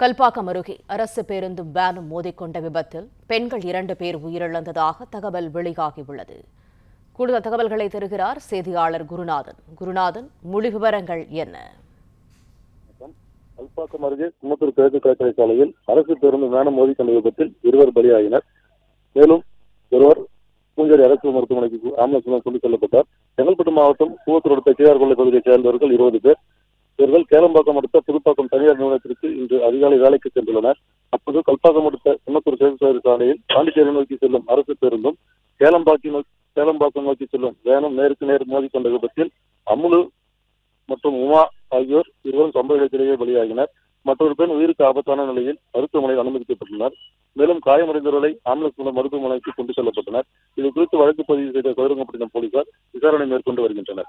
கல்பாக்கம் அருகே அரசு பேருந்தும் வேனும் மோதிக்கொண்ட விபத்தில் பெண்கள் இரண்டு பேர் உயிரிழந்ததாக தகவல் வெளியாகியுள்ளது. கூடுதல் தகவல்களை தருகிறார் செய்தியாளர் குருநாதன். குருநாதன் முழு விவரங்கள் என்ன? கல்பாக்கம் அருகே குன்னத்தூர் கிழக்கு கடற்கரை சாலையில் அரசு பேருந்து வேனம் மோதிக்கொண்ட விபத்தில் இருவர் பலியாகினர் மேலும் ஒருவர் பூஞ்சேரி அரசு மருத்துவமனைக்கு ஆம்புலன்ஸ் கொண்டு செல்லப்பட்டார். செங்கல்பட்டு மாவட்டம் கூவத்தூர் அடுத்த கேஆர் கொள்ளை பகுதியைச் சேர்ந்தவர்கள் இருபது பேர். இவர்கள் கேளம்பாக்கம் அடுத்த புதுப்பாக்கம் தனியார் நிறுவனத்திற்கு இன்று அதிகாலை வேலைக்கு சென்றுள்ளனர். அப்போது கல்பாக்கம் அடுத்த குன்னத்தூர் சேதுசாரி சாலையில் பாண்டிச்சேரி நோக்கி செல்லும் அரசு பேருந்தும் கேளம்பாக்கி நோக்கி கேளம்பாக்கம் நோக்கி செல்லும் வேனும் நேருக்கு நேர் மோதி கொண்ட விபத்தில் அமுலு மற்றும் உமா ஆகியோர் இருவரும் சம்பவ இடத்திலேயே பலியாகினர். மற்றொரு பெண் உயிருக்கு ஆபத்தான நிலையில் மருத்துவமனையில் அனுமதிக்கப்பட்டுள்ளனர். மேலும் காயமடைந்தவர்களை ஆம்புலன்ஸ் மூலம் மருத்துவமனைக்கு கொண்டு செல்லப்பட்டனர். இது குறித்து வழக்கு பதிவு செய்த கதிரங்கப்பட்டினம் போலீசார் விசாரணை மேற்கொண்டு வருகின்றனர்.